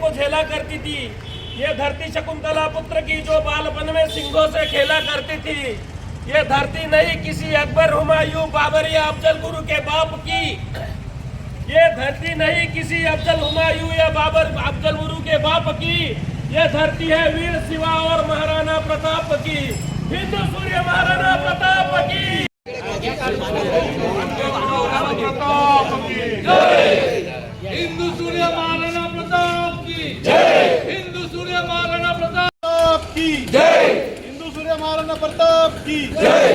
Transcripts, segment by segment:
को झेला करती थी। ये धरती शकुंतला पुत्र की जो बालपन में सिंहों से खेला करती थी। ये धरती नहीं, किसी अकबर हुमायूं बाबर या अफजल गुरु के बाप की। ये धरती नहीं, किसी अफजल हुमायूं या बाबर अफजल गुरु के बाप की। ये धरती है वीर शिवा और महाराणा प्रताप की। हिंदू सूर्य महाराणा प्रताप की। महाराणा प्रताप की जय.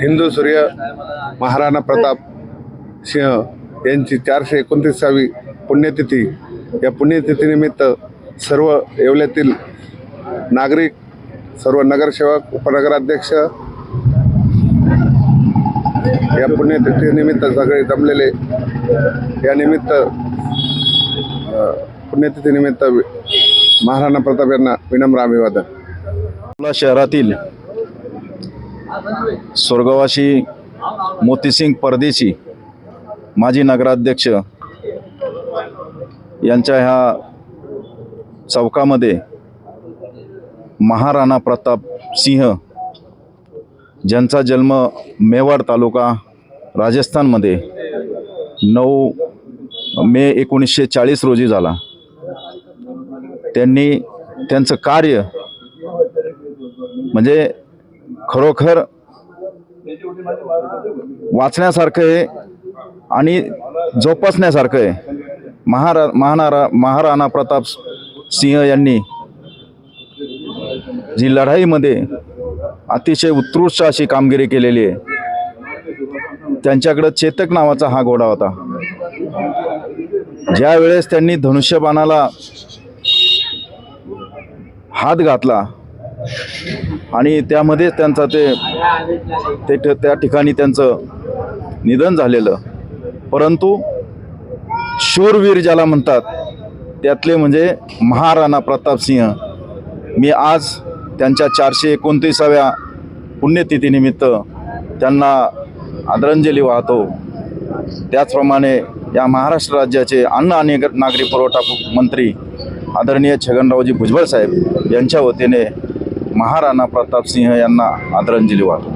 हिंदू सूर्य महाराणा प्रताप सिंह यांची चारशे एकोणतीसावी पुण्यतिथी. या पुण्यतिथीनिमित्त सर्व येवल्यातील नागरिक सर्व नगरसेवक उपनगराध्यक्ष या पुण्यतिथीनिमित्त सगळे जमलेले. या निमित्त पुण्यतिथीनिमित्त महाराणा प्रताप यांना विनम्र अभिवादन. अकोला शहरातील स्वर्गवासी मोतीसिंग परदेशी माजी नगराध्यक्ष यांच्या ह्या चौकामध्ये महाराणा प्रताप सिंह ज्यांचा जन्म मेवाड तालुका राजस्थानमध्ये नऊ मे एकोणीसशे चाळीस रोजी झाला. त्यांनी त्यांचं कार्य म्हणजे खरोखर वाचण्यासारखं आहे आणि जोपासण्यासारखं आहे. महारा महानारा महाराणा प्रताप सिंह यांनी जी लढाईमध्ये अतिशय उत्कृष्ट अशी कामगिरी केलेली आहे. त्यांच्याकडं चेतक नावाचा हा घोडा होता. ज्या वेळेस त्यांनी धनुष्यबाणाला हात घातला आणि त्यामध्ये त्यांचा ते ते त्या ठिकाणी त्यांचं निधन झालेलं. परंतु शूरवीर ज्याला म्हणतात त्यातले म्हणजे महाराणा प्रताप सिंह. मी आज त्यांच्या चारशे एकोणतीसाव्या पुण्यतिथीनिमित्त त्यांना आदरांजली वाहतो. त्याचप्रमाणे या महाराष्ट्र राज्याचे अन्न आणि नागरी पुरवठा मंत्री आदरणीय छगनरावजी भुजबळ साहेब यांच्या वतीने महाराणा प्रताप सिंह यांना आदरांजली वाहतो.